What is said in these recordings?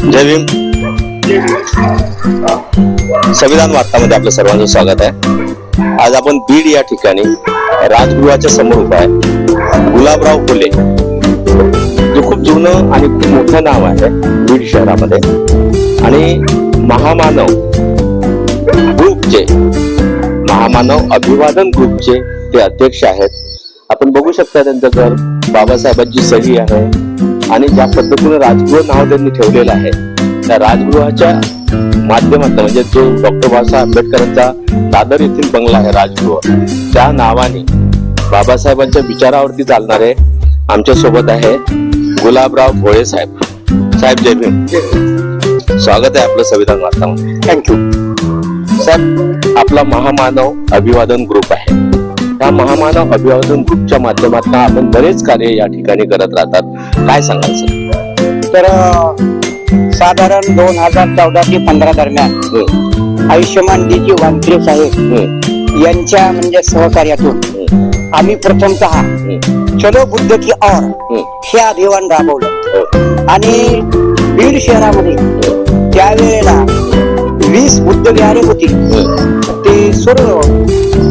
जय भीम. संविधान वार्तामध्ये आपलं सर्वांचं स्वागत आहे. आज आपण बीड या ठिकाणी राजगृहाच्या समोर उभा आहे. गुलाबराव फुले. जे खूप जुनं आणि खूप मोठं नाव आहे बीड शहरामध्ये. आणि महामानव ग्रुपचे महामानव अभिवादन ग्रुपचे ते अध्यक्ष आहेत. आपण बघू शकता त्यांचं घर. बाबासाहेबांची सही आहे. आणि ज्या पद्धतीने राजगृह नाव त्यांनी ठेवलेलं आहे त्या राजगृहाच्या माध्यमातून म्हणजे जो डॉक्टर बाबासाहेब आंबेडकरांचा दादर येथील बंगला आहे राजगृह त्या नावाने बाबासाहेबांच्या विचारावरती चालणारे आमच्यासोबत आहे गुलाबराव भोळे साहेब. साहेब जय भीम. स्वागत आहे आपलं संविधान वार्तामध्ये. थँक्यू साहेब आपला महामानव अभिवादन ग्रुप आहे. महामानव अभिवादन ग्रुपच्या माध्यमातून आपण बरेच कार्य या ठिकाणी करत राहतात. काय सांगाल सर? तर साधारण दोन हजार चौदा ते पंधरा दरम्यान आयुष्यमान डीजी वानखेडे साहेब यांच्या म्हणजे सहकार्यातून आम्ही प्रथमतः चलो बुद्ध की और. हे. अभियान राबवलं. हो, आणि बीड शहरामध्ये त्यावेळेला वीस बुद्ध विहारे होती सोडून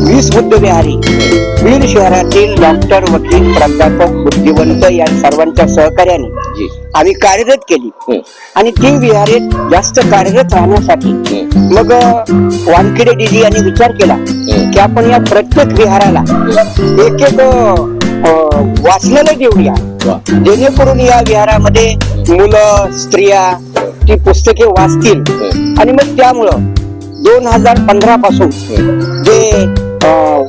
वीस बुद्ध विहारी बीड शहरातील डॉक्टर वकील प्राध्यापक बुद्धिवंत या सर्वांच्या सहकार्याने आम्ही कार्यरत केली. हम्म, आणि ती विहारे जास्त कार्यरत राहण्यासाठी हम्म, मग वानखेडे डीजी यांनी विचार केला हम्म. की आपण या प्रत्येक विहाराला एक एक वाचनालय देऊया जेणेकरून या विहारामध्ये मुलं स्त्रिया ती पुस्तके वाचतील. आणि मग त्यामुळं दोन हजार पंधरा पासून जे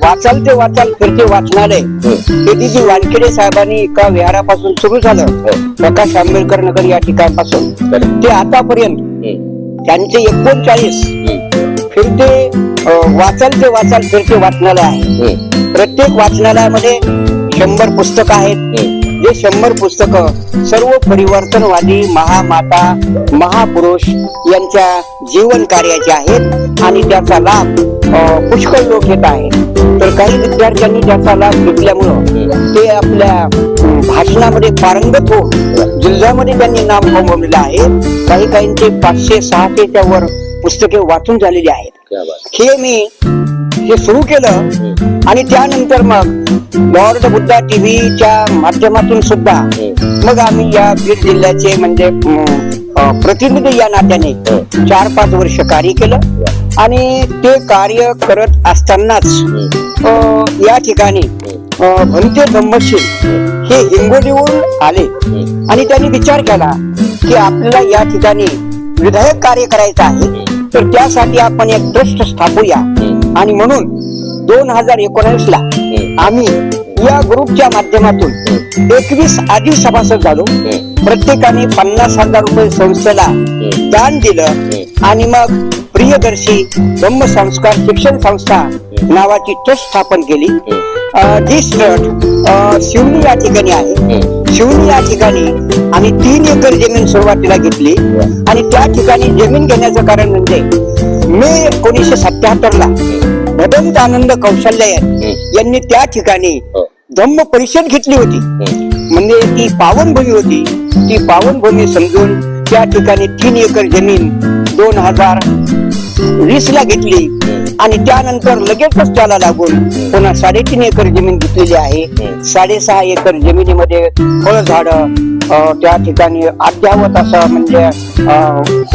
वाचाल ते वाचाल फिरते वाचनालय. हे. डीजी वानखेडे साहेबांनी एका विहारापासून सुरू झालं. प्रकाश आंबेडकर नगर या ठिकाणापासून. ते आतापर्यंत त्यांचे एकोणचाळीस फिरते वाचाल ते वाचाल फिरते वाचनालय आहे. प्रत्येक वाचनालयामध्ये शंभर पुस्तक आहेत. जे शंभर पुस्तक सर्व परिवर्तनवादी महामाता महापुरुष यांच्या जीवन कार्याचे आहेत आणि त्याचा लाभ पुष्कळ लोक घेत आहेत. तर काही विद्यार्थ्यांनी त्याचा लाभ घेतल्यामुळं ते आपल्या भाषणामध्ये पारंगत होऊन जिल्ह्यामध्ये त्यांनी नाव कमवलेलं आहे. काही काहींचे पाचशे सहाशेच्या वर पुस्तके वाचून झालेली आहेत. क्या बात. हे मी हे सुरू केलं. आणि त्यानंतर मग लॉर्ड बुद्धा टीव्हीच्या माध्यमातून सुद्धा मग आम्ही या बीड जिल्ह्याचे म्हणजे अं, प्रतिनिधी या नात्याने चार पाच वर्ष कार्य केलं. आणि ते कार्य करत असतानाच अं, या ठिकाणी अं, भंते धम्मशील हे हिंगोलीहून आले. आणि त्यांनी विचार केला की आपल्याला या ठिकाणी विधायक कार्य करायचं आहे तर त्यासाठी आपण एक ट्रस्ट स्थापूया. आणि म्हणून दोन हजार एकोणीस ला आम्ही या ग्रुपच्या माध्यमातून एकवीस आधी सभासद झालो. प्रत्येकाने पन्नास हजार रुपये संस्थेला दान दिलं आणि मग प्रियदर्शी ब्रह्म संस्कार शिक्षण संस्था नावाची ट्रस्ट स्थापन केली. जी ट्रस्ट शिवनी या ठिकाणी आहे. शिवनी या ठिकाणी आम्ही तीन एकर जमीन सुरुवातीला घेतली. आणि त्या ठिकाणी जमीन घेण्याचं कारण म्हणजे मे एकोणीसशे सत्याहत्तर ला भदंत आनंद कौशल्य यांनी. त्या ठिकाणी हो, धम्म परिषद घेतली होती. म्हणजे ती पावनभूमी होती. ती पावनभूमी समजून त्या ठिकाणी तीन एकर जमीन दोन हजार वीस ला घेतली. आणि त्यानंतर लगेचच त्याला लागून पुन्हा साडेतीन एकर जमीन घेतलेली आहे. साडेसहा एकर जमिनीमध्ये फळ झाड त्या ठिकाणी अद्यावत असं म्हणजे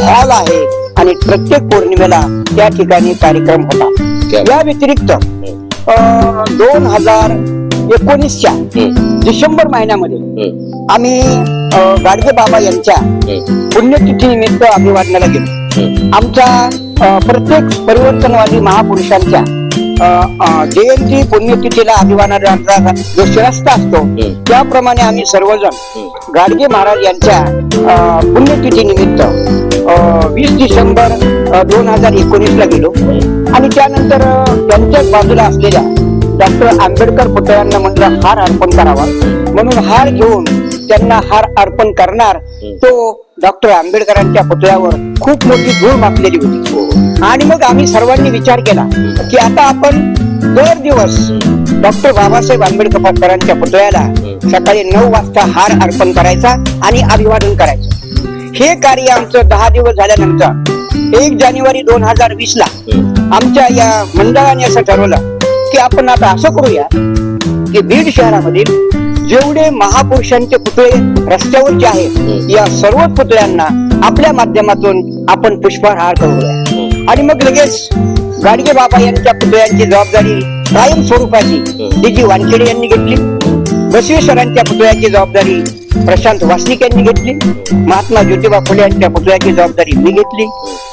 हॉल आहे. आणि प्रत्येक पौर्णिमेला त्या ठिकाणी कार्यक्रम होता. या व्यतिरिक्त दोन हजार एकोणीसच्या डिसेंबर महिन्यामध्ये आम्ही गाडगे बाबा यांच्या हम्म, पुण्यतिथी निमित्त अभिवादनाला गेलो. आमच्या प्रत्येक परिवर्तनवादी महापुरुषांच्या जयंती पुण्यतिथीला अभिवादनाचा जो शिरस्ता असतो त्याप्रमाणे आम्ही सर्वजण गाडगे महाराज यांच्या पुण्यतिथी निमित्त वीस डिसेंबर दोन हजार एकोणीस ला गेलो आणि त्यानंतर त्यांच्याच बाजूला असलेल्या डॉक्टर आंबेडकर पुतळ्यांना म्हटलं हार अर्पण करावा. म्हणून हार घेऊन त्यांना हार अर्पण करणार तो डॉक्टर आंबेडकरांच्या पुतळ्यावर खूप मोठी धूळ मापलेली होती. आणि मग आम्ही सर्वांनी विचार केला की आता आपण दर दिवस डॉक्टर बाबासाहेब आंबेडकरांच्या पुतळ्याला सकाळी नऊ वाजता हार अर्पण करायचा आणि अभिवादन करायचं. हे कार्य आमचं दहा दिवस झाल्यानंतर एक जानेवारी दोन हजार वीस ला आमच्या या मंडळाने असं ठरवलं की आपण आता असं करूया की बीड शहरामधील जेवढे महापुरुषांचे पुतळे रस्त्यावरचे आहेत या सर्व पुतळ्यांना आपल्या माध्यमातून आपण पुष्पहार करूया. आणि मग लगेच गाडगे बाबा यांच्या पुतळ्यांची जबाबदारी कायम स्वरूपाची जी वानखेडे यांनी घेतली. बसवेश्वरांच्या पुतळ्याची जबाबदारी प्रशांत वासनिक यांनी घेतली. महात्मा ज्योतिबा फुले यांच्या पुतळ्याची जबाबदारी मी घेतली.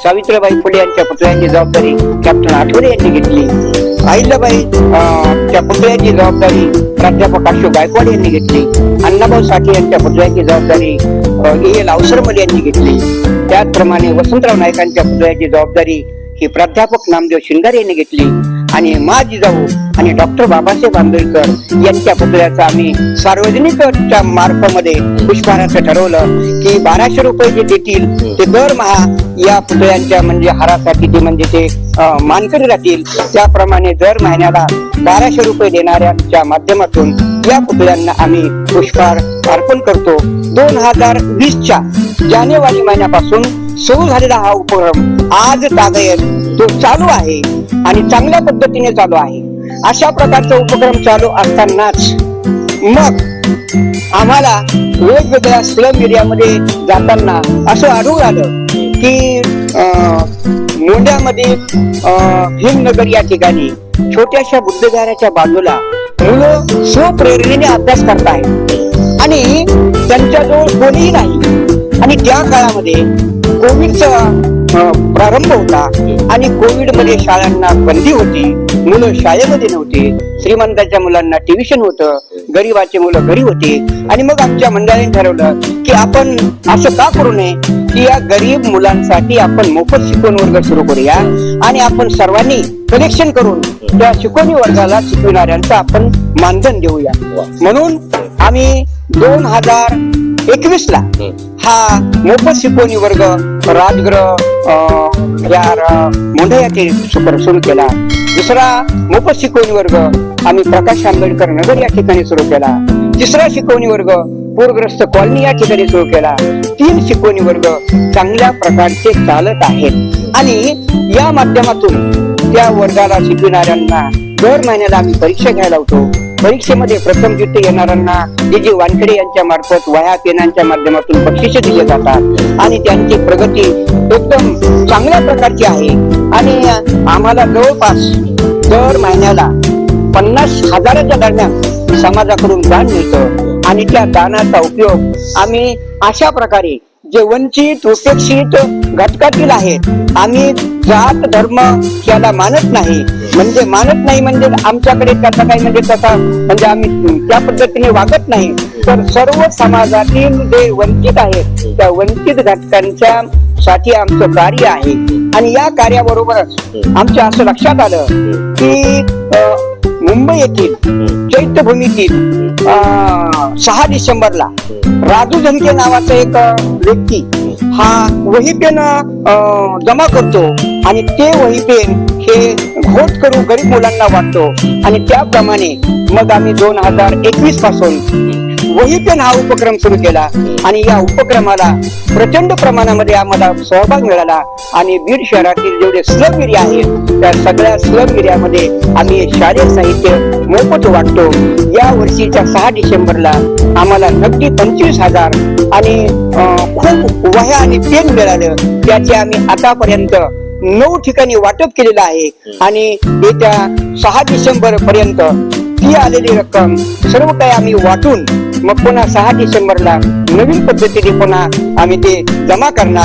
सावित्रीबाई फुले यांच्या पुतळ्याची जबाबदारी कॅप्टन आठवले यांनी घेतली. अहिल्याबाई च्या त्या पुतळ्याची जबाबदारी प्राध्यापक अशोक गायकवाड यांनी घेतली. अण्णाभाऊ साठे यांच्या पुतळ्याची जबाबदारी ए एल अवसरमल यांनी घेतली. त्याचप्रमाणे वसंतराव नाईकांच्या पुतळ्याची जबाबदारी ही प्राध्यापक नामदेव शिंगारे यांनी घेतली. आणि मा जिजाऊ आणि डॉक्टर बाबासाहेब आंबेडकर यांच्या पुतळ्याचं आम्ही सार्वजनिकच्या मार्फामध्ये पुष्पहाराचं ठरवलं की बाराशे रुपये जे देतील ते दरमहा या पुतळ्यांच्या म्हणजे हारासाठी ते म्हणजे ते मानकरी राहतील त्याप्रमाणे दर महिन्याला बाराशे रुपये देणाऱ्यांच्या माध्यमातून या पुतळ्यांना आम्ही पुष्पहार अर्पण करतो. दोन हजार वीसच्या जानेवारी महिन्यापासून सुरू झालेला हा उपक्रम आज तागयत तो चालू आहे. आणि चांगल्या पद्धतीने चालू आहे. अशा प्रकारचा उपक्रम चालू असतानाच मग आम्हाला वेगवेगळ्या स्लम एरियामध्ये जाताना असं आढळून आलं की अं, मोंड्यामध्ये अं, भीमनगर या ठिकाणी छोट्याशा बुद्धविहाराच्या बाजूला मुलं स्वप्रेरणेने अभ्यास करतायत. आणि त्यांच्याजवळ कोणीही नाही. आणि त्या काळामध्ये कोविडचा प्रारंभ होता आणि कोविडमध्ये शाळांना बंदी होती. मुलं शाळेमध्ये नव्हते. श्रीमंताच्या मुलांना ट्युशन होतं. गरीबाचे मुलं घरी होते. आणि मग आमच्या मंडळाने ठरवलं की आपण असं का करू नये की या गरीब मुलांसाठी आपण मोफत शिकवण वर्ग सुरू करूया आणि आपण सर्वांनी कलेक्शन करून त्या शिकवणी वर्गाला शिकविणाऱ्यांचं आपण मानधन देऊया. म्हणून आम्ही दोन हजार एकवीस ला हा मोफत शिकवणी वर्ग राजगृह या मुंढे या ठिकाणी सुरू केला. दुसरा मोफत शिकवणी वर्ग आम्ही प्रकाश आंबेडकर नगर या ठिकाणी सुरू केला. तिसरा शिकवणी वर्ग पूरग्रस्त कॉलनी या ठिकाणी सुरू केला. तीन शिकवणी वर्ग चांगल्या प्रकारचे चालत आहेत. आणि या माध्यमातून त्या वर्गाला शिकविणाऱ्यांना दर महिन्याला आम्ही परीक्षा घ्यायला होतो परीक्षेमध्ये प्रथम जिथे येणाऱ्यांना जे जे वानखेडे यांच्या मार्फत वह्या पेनांच्या माध्यमातून बक्षिसे दिले जातात. आणि त्यांची प्रगती एकदम चांगल्या प्रकारची आहे. आणि आम्हाला जवळपास दर महिन्याला पन्नास हजाराच्या दरम्यान समाजाकडून दान मिळतं. आणि त्या दानाचा उपयोग आम्ही अशा प्रकारे जे वंचित उपेक्षित घटकातील आहेत आम्ही जात धर्म याला मानत नाही. म्हणजे मानत नाही म्हणजे आमच्याकडे त्याचा काही म्हणजे तसा म्हणजे आम्ही त्या पद्धतीने वागत नाही. तर सर्व समाजातील जे वंचित आहेत त्या वंचित घटकांच्या साठी आमचं कार्य आहे. आणि या कार्याबरोबरच आमच्या असं लक्षात आलं की मुंबई येथील चैत्यभूमीतील अं, सहा डिसेंबरला राजू झनके नावाचा एक व्यक्ती हा वही पेन अं, जमा करतो. आणि ते वही पेन हे घोट करून गरीब मुलांना वाटतो. आणि त्याप्रमाणे मग आम्ही दोन हजार एकवीसपासून वही पेन हा उपक्रम सुरू केला. आणि या उपक्रमाला प्रचंड प्रमाणामध्ये आम्हाला सहभाग मिळाला. आणि बीड शहरातील जेवढे स्लम एरिया आहेत त्या सगळ्या स्लम एरियामध्ये आम्ही शालेय साहित्य मोफत वाटतो. या वर्षीच्या सहा डिसेंबरला आम्हाला नक्की पंचवीस हजार आणि खूप वह्या आणि पेन मिळालं. त्याचे आम्ही आतापर्यंत नऊ ठिकाणी वाटप केलेलं आहे. आणि येत्या सहा डिसेंबर पर्यंत ती आलेली रक्कम सर्व काही आम्ही वाटून मग पुन्हा सहा डिसेंबरला नवीन पद्धतीने पुन्हा आम्ही ते जमा करणार.